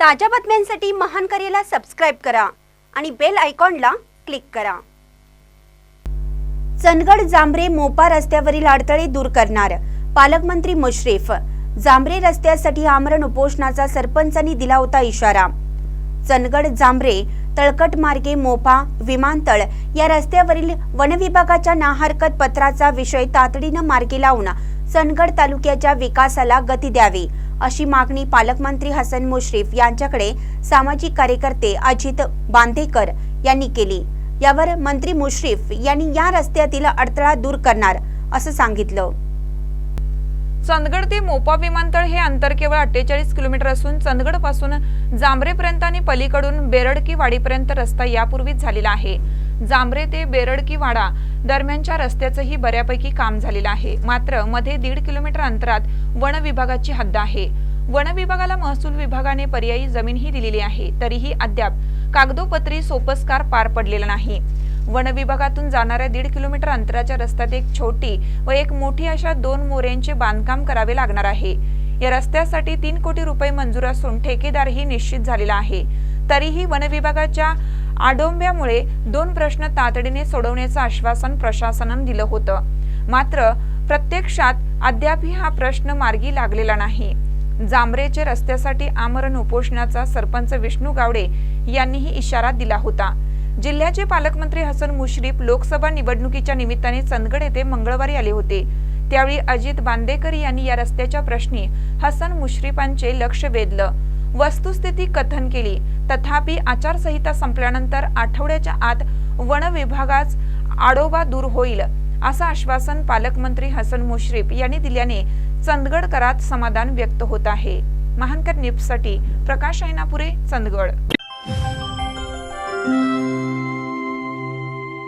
ताज्या बातम्यांसाठी महान करेला सबस्क्राईब करा आणि बेल आयकॉनला क्लिक करा. चंदगड जांभरे मोपा रस्त्यावरील अडथळे दूर करणार पालकमंत्री मुश्रीफ. जांभरे रस्त्यासाठी आमरण उपोषणाचा सरपंचांनी दिला होता इशारा. चंदगड जांभरे तळकट मार्गे मोपा विमानतळ या रस्त्यावरील वनविभागाच्या नाहरकत पत्राचा विषय तातडीनं मार्गी लावून सनगड तालुक्याच्या विकासाला गती द्यावी अशी मागणी पालकमंत्री हसन मुश्रीफ यांच्याकडे सामाजिक कार्यकर्ते अजित बांदेकर यांनी केली. यावर मंत्री मुश्रीफ यांनी या रस्त्यातील अडथळा दूर करणार असं सांगितलं. चंदगड ते मोपा विमानतळ हे अंतर केवळ अठ्ठेचाळीस किलोमीटर असून चंदगडपासून जांभरेपर्यंत आणि पलीकडून बेरडकी वाडीपर्यंत रस्ता यापूर्वीच झालेला आहे. जांभरे ते बेरडकी वाडा दरम्यानच्या रस्त्याचंही बऱ्यापैकी काम झालेलं आहे. मात्रमध्ये दीड किलोमीटर अंतरात वन विभागाची हद्द आहे. वन विभागाला महसूल विभागाने पर्यायी जमीनही दिलेली आहे. तरीही अद्याप कागदोपत्री सोपस्कार पार पडलेला नाही. वन विभागातून जाणाऱ्या दीड किलोमीटर अंतराच्या रस्त्यात एक छोटी व एक मोठी अशा दोन मोऱ्यांचे बांधकाम करावे लागणार आहे. या रस्त्यासाठी तीन कोटी रुपये मंजूर असून ठेकेदारही निश्चित झालेला आहे. तरीही वनविभागाच्या आडोंब्यामुळे दोन प्रश्न तातडीने सोडवण्याचं आश्वासन प्रशासनानं दिलं होतं. मात्र प्रत्यक्षात अद्यापही हा प्रश्न मार्गी लागलेला नाही. जांभरेचे रस्त्यासाठी आमरण उपोषणाचा सरपंच विष्णू गावडे यांनीही इशारा दिला होता. जिल्ह्याचे पालकमंत्री हसन मुश्रीफ लोकसभा निवडणुकीच्या निमित्ताने चंदगड येथे मंगळवारी आले होते. त्यावेळी अजित बांदेकर यांनी या रस्त्याच्या प्रश्नी हसन मुश्रीफांचे लक्ष वेधलं. वस्तुस्थिती कथन केली. तथापि आचारसंहिता संपल्यानंतर आठवड्याच्या आत वन विभागाच आडोबा दूर होईल असं आश्वासन पालकमंत्री हसन मुश्रीफ यांनी दिल्याने चंदगडकरात समाधान व्यक्त होत आहे. महानकर न्यूजसाठी प्रकाश ऐनापुरे चंदगड.